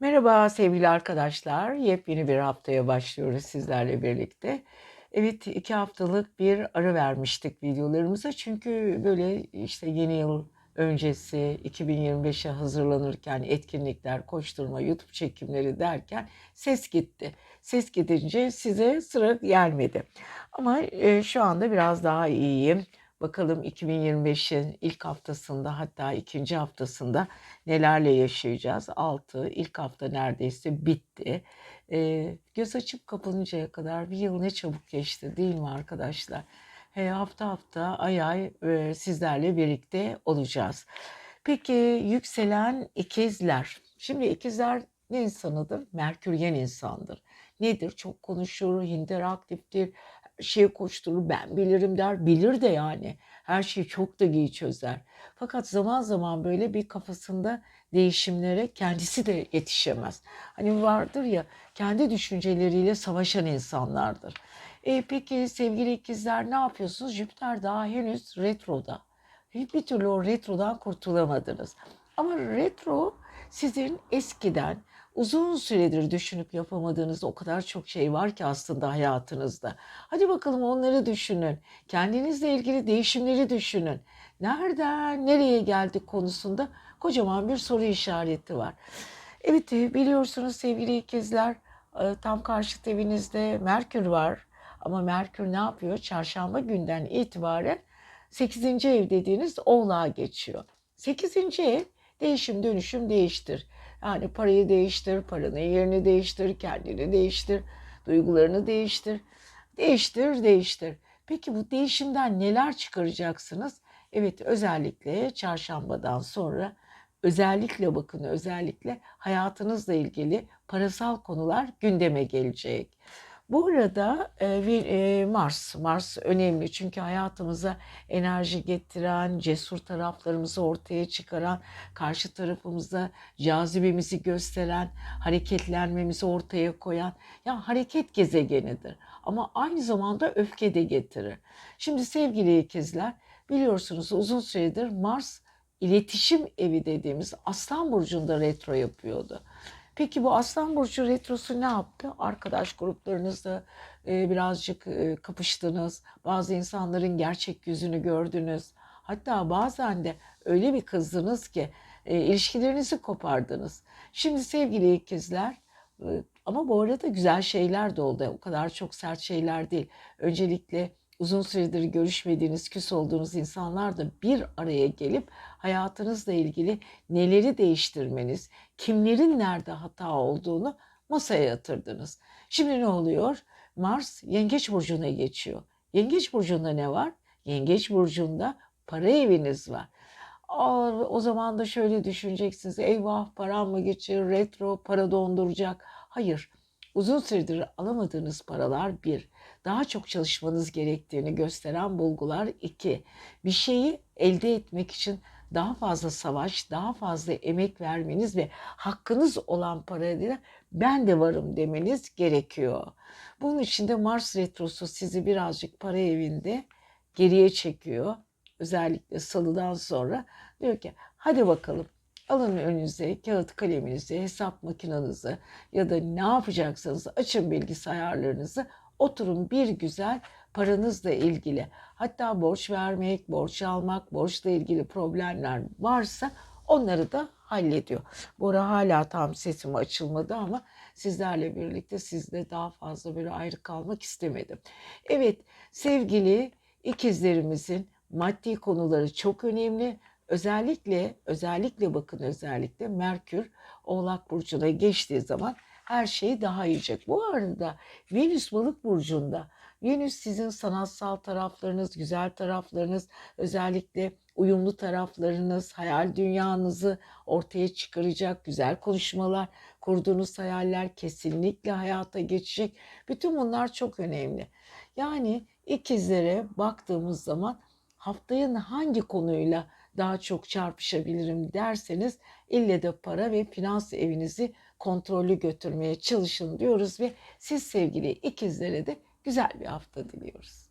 Merhaba sevgili arkadaşlar. Yepyeni bir haftaya başlıyoruz sizlerle birlikte. Evet, iki haftalık bir ara vermiştik videolarımıza. Çünkü böyle işte yeni yıl öncesi 2025'e hazırlanırken etkinlikler, koşturma, YouTube çekimleri derken ses gitti. Ses gidince size sıra gelmedi. Ama e, şu anda biraz daha iyiyim. Bakalım 2025'in ilk haftasında hatta ikinci haftasında nelerle yaşayacağız. Altı ilk hafta neredeyse bitti. Ee, göz açıp kapanıncaya kadar bir yıl ne çabuk geçti değil mi arkadaşlar? He, hafta hafta ay ay e, sizlerle birlikte olacağız. Peki yükselen ikizler. Şimdi ikizler ne insanıdır? Merküryen insandır. Nedir? Çok konuşur, interaktiftir, şeye koşturur, ben bilirim der, bilir de yani. Her şeyi çok da iyi çözer. Fakat zaman zaman böyle bir kafasında değişimlere kendisi de yetişemez. Hani vardır ya kendi düşünceleriyle savaşan insanlardır. E, peki sevgili ikizler ne yapıyorsunuz? Jüpiter daha henüz retroda. Bir türlü o retrodan kurtulamadınız. Ama retro sizin eskiden uzun süredir düşünüp yapamadığınız o kadar çok şey var ki aslında hayatınızda. Hadi bakalım onları düşünün. Kendinizle ilgili değişimleri düşünün. Nereden nereye geldik konusunda kocaman bir soru işareti var. Evet biliyorsunuz sevgili ikizler tam karşı evinizde Merkür var. Ama Merkür ne yapıyor? Çarşamba günden itibaren 8. ev dediğiniz oğlağa geçiyor. 8. ev değişim dönüşüm değiştir. Yani parayı değiştir, paranın yerini değiştir, kendini değiştir, duygularını değiştir. Değiştir, değiştir. Peki bu değişimden neler çıkaracaksınız? Evet özellikle çarşambadan sonra özellikle bakın özellikle hayatınızla ilgili parasal konular gündeme gelecek. Bu arada e, Mars, Mars önemli çünkü hayatımıza enerji getiren, cesur taraflarımızı ortaya çıkaran, karşı tarafımıza cazibemizi gösteren, hareketlenmemizi ortaya koyan, ya hareket gezegenidir. Ama aynı zamanda öfke de getirir. Şimdi sevgili ikizler, biliyorsunuz uzun süredir Mars iletişim evi dediğimiz Aslan Burcu'nda retro yapıyordu. Peki bu Aslan Burcu retrosu ne yaptı? Arkadaş gruplarınızda e, birazcık e, kapıştınız. Bazı insanların gerçek yüzünü gördünüz. Hatta bazen de öyle bir kızdınız ki e, ilişkilerinizi kopardınız. Şimdi sevgili ikizler e, ama bu arada güzel şeyler de oldu. O kadar çok sert şeyler değil. Öncelikle uzun süredir görüşmediğiniz, küs olduğunuz insanlar da bir araya gelip hayatınızla ilgili neleri değiştirmeniz, kimlerin nerede hata olduğunu masaya yatırdınız. Şimdi ne oluyor? Mars Yengeç burcuna geçiyor. Yengeç burcunda ne var? Yengeç burcunda para eviniz var. O zaman da şöyle düşüneceksiniz. Eyvah param mı geçiyor? Retro para donduracak. Hayır. Uzun süredir alamadığınız paralar bir daha çok çalışmanız gerektiğini gösteren bulgular. iki bir şeyi elde etmek için daha fazla savaş, daha fazla emek vermeniz ve hakkınız olan parayla ben de varım demeniz gerekiyor. Bunun için de Mars Retrosu sizi birazcık para evinde geriye çekiyor. Özellikle salıdan sonra diyor ki hadi bakalım alın önünüze kağıt kaleminizi, hesap makinenizi ya da ne yapacaksanız açın bilgisayarlarınızı Oturun bir güzel paranızla ilgili hatta borç vermek, borç almak, borçla ilgili problemler varsa onları da hallediyor. Bu ara hala tam sesim açılmadı ama sizlerle birlikte sizde daha fazla böyle ayrı kalmak istemedim. Evet sevgili ikizlerimizin maddi konuları çok önemli. Özellikle özellikle bakın özellikle Merkür Oğlak burcuna geçtiği zaman her şey daha iyicek. Bu arada Venüs balık burcunda. Venüs sizin sanatsal taraflarınız, güzel taraflarınız, özellikle uyumlu taraflarınız, hayal dünyanızı ortaya çıkaracak güzel konuşmalar, kurduğunuz hayaller kesinlikle hayata geçecek. Bütün bunlar çok önemli. Yani ikizlere baktığımız zaman haftaya hangi konuyla daha çok çarpışabilirim derseniz ille de para ve finans evinizi kontrollü götürmeye çalışın diyoruz ve siz sevgili ikizlere de güzel bir hafta diliyoruz.